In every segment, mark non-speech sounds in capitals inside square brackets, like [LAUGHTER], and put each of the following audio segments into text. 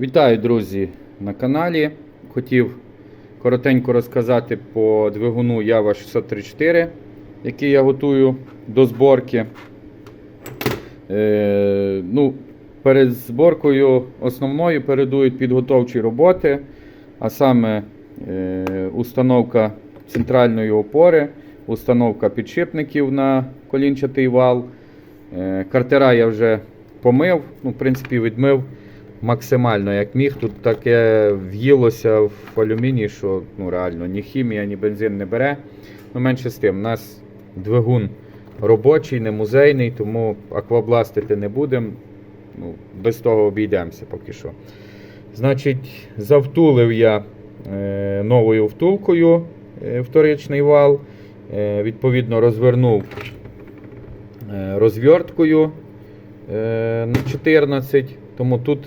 Вітаю, друзі, на каналі. Хотів коротенько розказати по двигуну Java 634, який я готую до зборки. Е, ну, перед зборкою основною передують підготовчі роботи, а саме е, установка центральної опори, установка підшипників на колінчатий вал. Е, картера я вже помив, ну, в принципі, відмив максимально як міг. Тут таке в'їлося в алюміній, що ну, реально ні хімія, ні бензин не бере. Ну, менше з тим, у нас двигун робочий, не музейний, тому аквабластити не будемо. Ну, без того обійдемося поки що. Значить, завтулив я е, новою втулкою е, вторичний вал. Е, відповідно, розвернув е, розв'язкою е, на 14, тому тут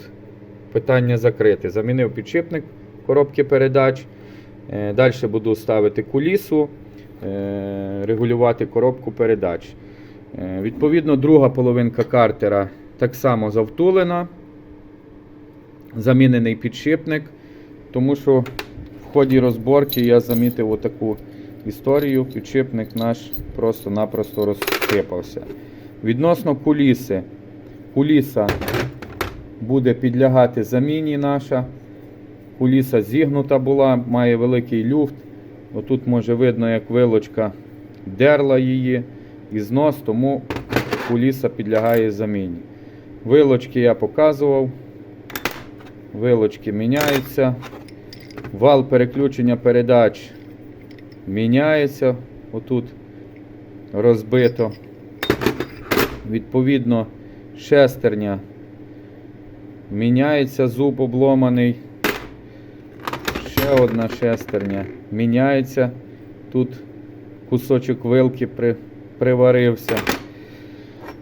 питання закрите. Замінив підшипник коробки передач. Е, Далі буду ставити кулісу, е, регулювати коробку передач. Е, Відповідно, друга половинка картера так само завтулена. Замінений підшипник, тому що в ході розборки я замітив отаку історію. Підшипник наш просто-напросто розсипався. Відносно куліси, куліса буде підлягати заміні наша. Куліса зігнута була, має великий люфт. Отут може видно, як вилочка дерла її і знос, тому куліса підлягає заміні. Вилочки я показував. Вилочки міняються. Вал переключення передач міняється. Отут розбито. Відповідно, шестерня міняється, зуб обломаний. Ще одна шестерня міняється. Тут кусочок вилки при, приварився.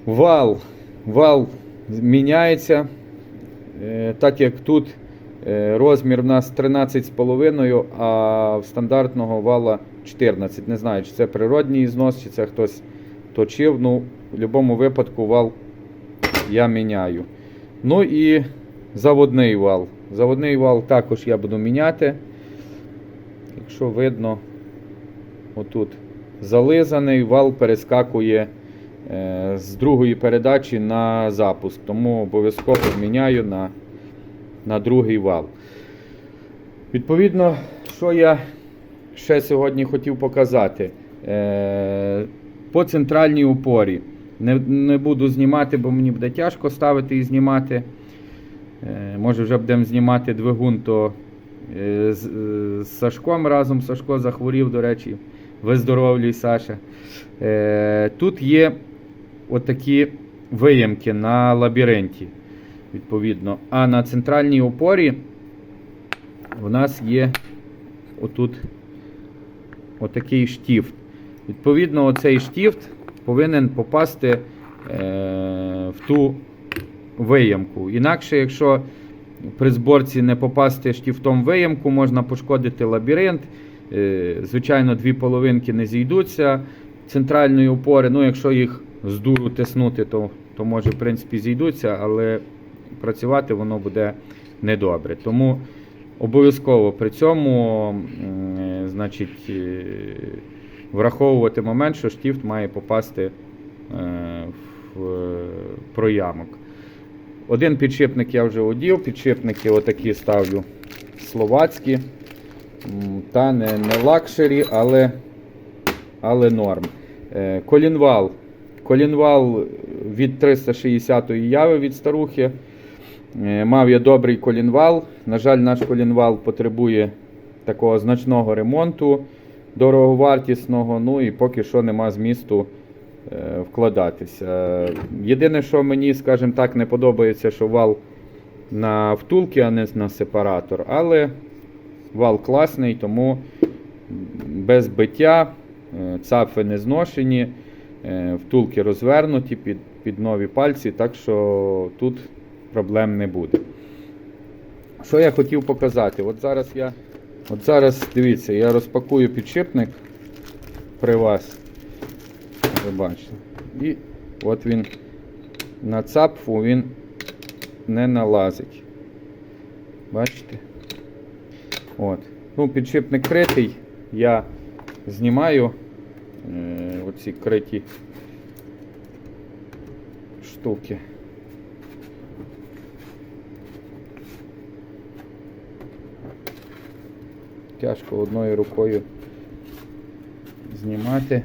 Вал. Вал міняється. Е, так як тут е, розмір в нас 13,5, а в стандартного вала 14. Не знаю, чи це природній знос, чи це хтось точив. Ну, в будь-якому випадку вал я міняю. Ну і заводний вал. Заводний вал також я буду міняти. Якщо видно, отут зализаний, вал перескакує е, з другої передачі на запуск. Тому обов'язково міняю на, на другий вал. Відповідно, що я ще сьогодні хотів показати. Е, по центральній опорі. Не, не буду знімати, бо мені буде тяжко ставити і знімати. Е, може вже будемо знімати двигун, то е, з, е, з Сашком разом Сашко захворів, до речі, виздоровлюй Саша. Тут є отакі виямки на лабіринті, відповідно. А на центральній опорі у нас є отут отакий штіфт. Відповідно, оцей штіфт повинен попасти е, в ту виямку. Інакше, якщо при зборці не попасти штіфтом в виямку, можна пошкодити лабіринт. Е, звичайно, дві половинки не зійдуться центральної опори. Ну, якщо їх з дуру тиснути, то, то може в принципі зійдуться, але працювати воно буде недобре. Тому обов'язково при цьому е, значить, враховувати момент, що штіфт має попасти е, в е, проямок. Один підшипник я вже одів, підшипники отакі ставлю словацькі. Та не, не лакшері, але, але норм. Е, Колінвал. Колінвал від 360-ї яви від старухи. Мав я добрий колінвал. На жаль, наш колінвал потребує такого значного ремонту, дороговартісного, ну і поки що нема змісту е, вкладатися. Єдине, що мені, скажімо так, не подобається, що вал на втулки, а не на сепаратор. Але вал класний, тому без биття, е, цапи не зношені, е, втулки розвернуті під, під нові пальці, так що тут проблем не буде. Що я хотів показати? От зараз я, от зараз дивіться, я розпакую підшипник при вас. Ви бачите. І от він на цапфу він не налазить. Бачите? От. Ну, підшипник критий. Я знімаю е, оці криті штуки. Тяжко одною рукою знімати,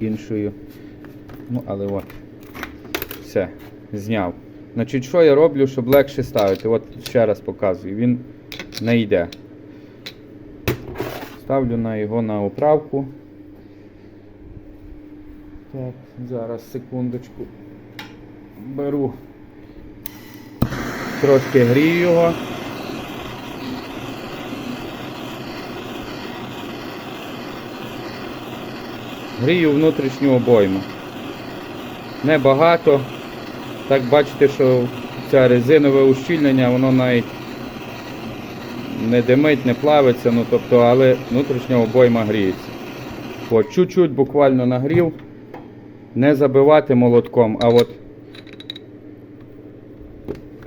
іншою. Ну, але от, все, зняв. Значить, що я роблю, щоб легше ставити? От ще раз показую, він не йде. Ставлю на його на оправку. Так, зараз секундочку. Беру. Трошки грію його. Грію внутрішню обойму. Небагато. Так бачите, що це резинове ущільнення, воно навіть не димить, не плавиться, ну тобто, але внутрішня обойма гріється. От, чуть-чуть буквально нагрів. Не забивати молотком, а от.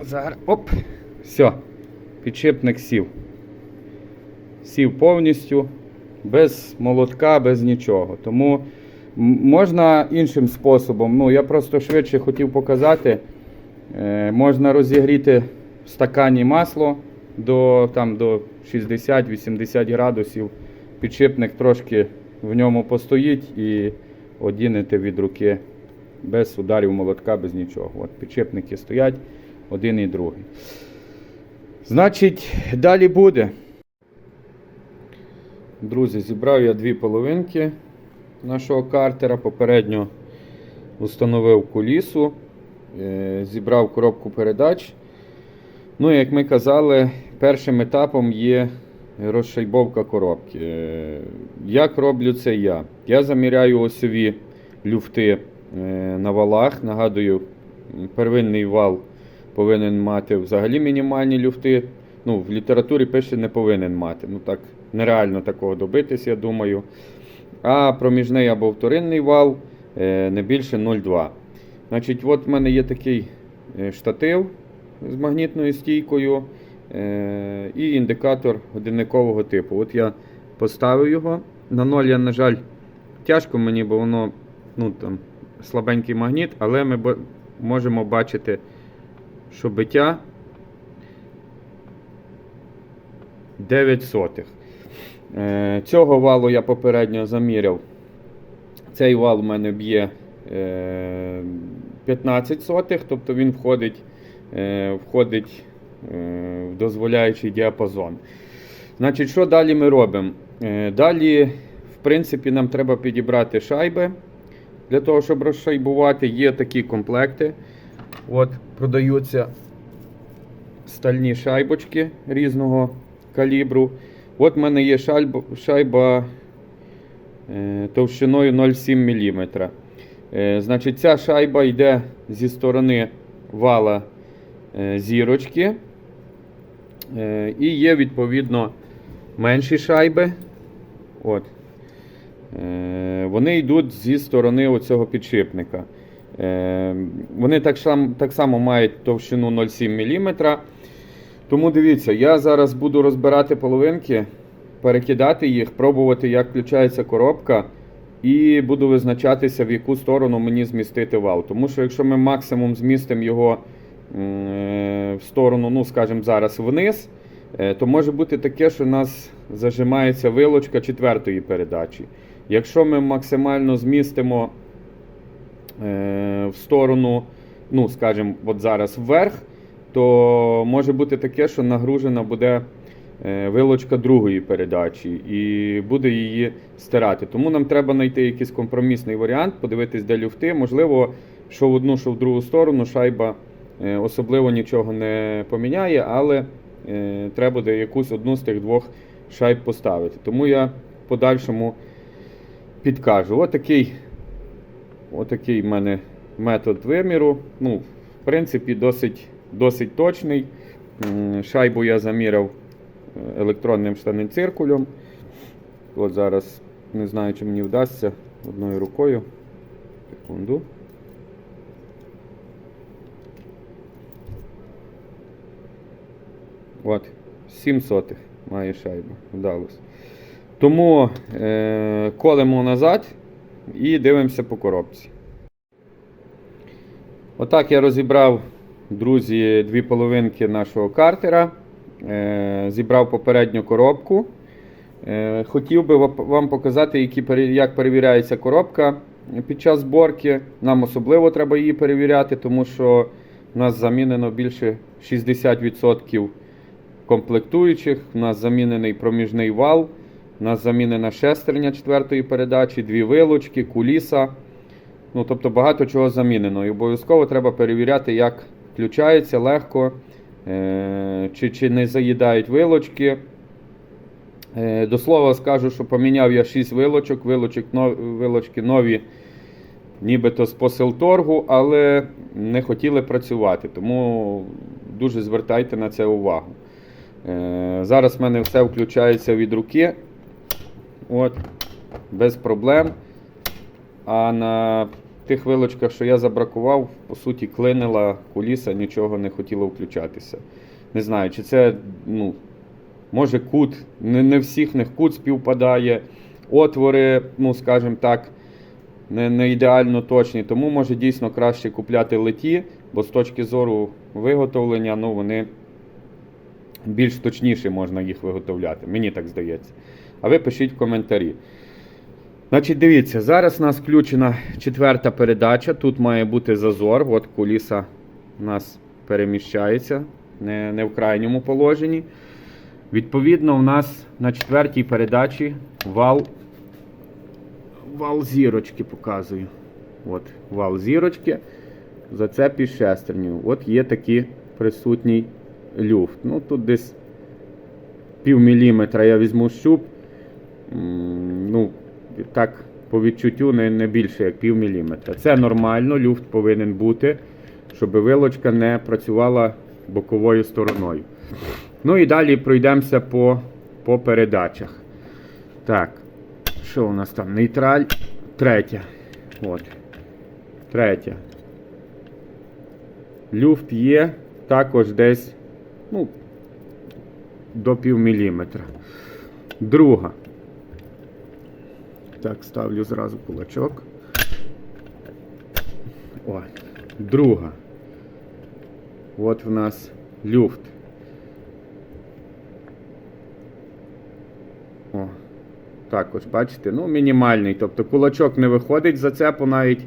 Зараз. Оп! Все. Підшипник сів. Сів повністю, без молотка, без нічого. Тому можна іншим способом. Ну, я просто швидше хотів показати. Е, можна розігріти в стакані масло до, там, до 60-80 градусів. Підшипник трошки в ньому постоїть і одінете від руки без ударів молотка, без нічого. От підшипники стоять один і другий. Значить, далі буде. Друзі, зібрав я дві половинки нашого картера. Попередньо установив кулісу, е, зібрав коробку передач. Ну, як ми казали, першим етапом є розшайбовка коробки. Е, Як роблю це я? Я заміряю осьові люфти е, на валах. Нагадую, первинний вал повинен мати взагалі мінімальні люфти. Ну, в літературі пише не повинен мати. Ну так, нереально такого добитись, я думаю. А проміжний або вторинний вал е, не більше 0,2. Значить, от в мене є такий е, штатив з магнітною стійкою е, і індикатор годинникового типу. От я поставив його. На 0 я, на жаль, тяжко мені, бо воно ну, там, слабенький магніт, але ми можемо бачити, що биття 9 сотих. Е, Цього валу я попередньо заміряв. Цей вал у мене б'є е, 15 сотих, тобто він входить, е, входить е, в дозволяючий діапазон. Значить, що далі ми робимо? Е, Далі, в принципі, нам треба підібрати шайби для того, щоб розшайбувати. Є такі комплекти. От, продаються стальні шайбочки різного калібру. От в мене є шайба, шайба е, товщиною 0,7 мм. Е, значить, ця шайба йде зі сторони вала е, зірочки. І є відповідно менші шайби. От. Вони йдуть зі сторони оцього підшипника. Вони так само мають товщину 0,7 мм. Тому дивіться, я зараз буду розбирати половинки, перекидати їх, пробувати, як включається коробка, і буду визначатися, в яку сторону мені змістити вал. Тому що якщо ми максимум змістимо його е, в сторону, ну, скажімо, зараз вниз, е, то може бути таке, що у нас зажимається вилочка четвертої передачі. Якщо ми максимально змістимо е, в сторону, ну, скажімо, от зараз вверх, то може бути таке, що нагружена буде е, вилочка другої передачі і буде її стирати. Тому нам треба знайти якийсь компромісний варіант, подивитись, де люфти. Можливо, що в одну, що в другу сторону шайба е, особливо нічого не поміняє, але е, треба буде якусь одну з тих двох шайб поставити. Тому я подальшому підкажу. Отакий, отакий в мене метод виміру. Ну, в принципі, досить, досить точний. Шайбу я заміряв е, електронним штаним циркулем. От зараз не знаю, чи мені вдасться одною рукою. Секунду. От, 7 сотих має шайба. Вдалося. Тому е, колемо назад і дивимося по коробці. Отак я розібрав, друзі, дві половинки нашого картера. Е, зібрав попередню коробку. Е, хотів би вам показати, які, як перевіряється коробка під час зборки. Нам особливо треба її перевіряти, тому що у нас замінено більше 60% комплектуючих. У нас замінений проміжний вал, у нас замінена шестерня четвертої передачі, дві вилочки, куліса. Ну, тобто багато чого замінено. І обов'язково треба перевіряти, як включається легко, е- чи, чи не заїдають вилочки. Е, До слова скажу, що поміняв я 6 вилочок, вилочок вилочки нові, нібито з посилторгу, але не хотіли працювати, тому дуже звертайте на це увагу. Е, Зараз в мене все включається від руки. От, без проблем. А на тих вилочках, що я забракував, по суті, клинила куліса, нічого не хотіло включатися. Не знаю, чи це ну, може кут, не, не всіх них кут співпадає, отвори, ну, скажімо так, не, не ідеально точні. Тому може дійсно краще купляти леті, бо з точки зору виготовлення, ну, вони більш точніше можна їх виготовляти. Мені так здається. А ви пишіть в коментарі. Значить, дивіться, зараз у нас включена четверта передача. Тут має бути зазор. От куліса у нас переміщається, не, не в крайньому положенні. Відповідно, у нас на четвертій передачі вал, вал зірочки показую. От, вал зірочки. Зацеп із шестернею. От є такий присутній люфт. Ну, тут десь пів міліметра я візьму щуп. Ну, так, по відчуттю не, не більше як пів міліметра. Це нормально, люфт повинен бути, щоб вилочка не працювала боковою стороною. Ну і далі пройдемося по, по передачах. Так, що у нас там? Нейтраль. Третя. От. Третя. Люфт є також десь ну, до пів міліметра. Друга. Так, ставлю зразу кулачок. О, друга. От в нас люфт. О, також, бачите, ну, мінімальний. Тобто кулачок не виходить з зацепу навіть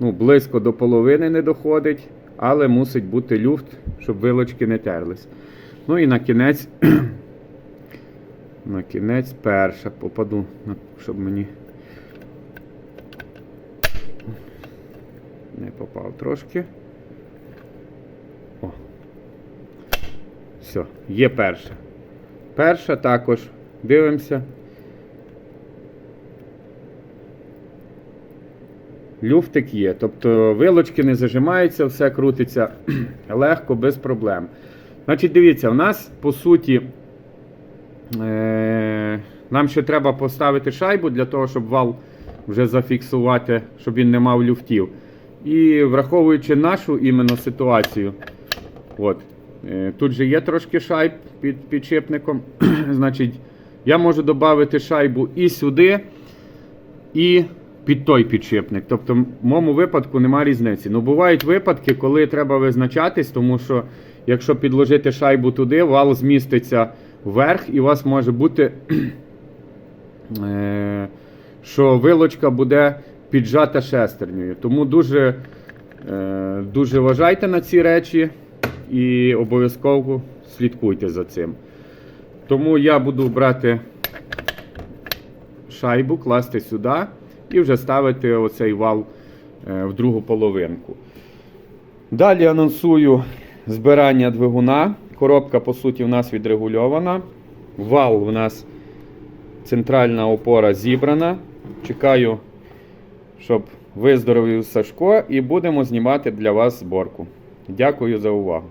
ну, близько до половини не доходить, але мусить бути люфт, щоб вилочки не терлись. Ну і на кінець, на кінець перша попаду, щоб мені не попав трошки. О. Все, є перша. Перша також. Дивимося. Люфтик є. Тобто вилочки не зажимаються, все крутиться [CLEARS THROAT] легко, без проблем. Значить, дивіться, у нас по суті. Е- нам ще треба поставити шайбу для того, щоб вал вже зафіксувати, щоб він не мав люфтів. І враховуючи нашу іменно ситуацію, от, е, тут же є трошки шайб під підшипником. [CLEARS THROAT] Значить, я можу додати шайбу і сюди, і під той підшипник. Тобто, в моєму випадку немає різниці. Ну, бувають випадки, коли треба визначатись, тому що якщо підложити шайбу туди, вал зміститься вверх, і у вас може бути, [CLEARS THROAT] е, що вилочка буде піджата шестернею. Тому дуже, е, дуже вважайте на ці речі і обов'язково слідкуйте за цим. Тому я буду брати шайбу, класти сюди і вже ставити оцей вал е, в другу половинку. Далі анонсую збирання двигуна. Коробка, по суті, в нас відрегульована. Вал у нас центральна опора зібрана. Чекаю, щоб виздоровів Сашко, і будемо знімати для вас зборку. Дякую за увагу.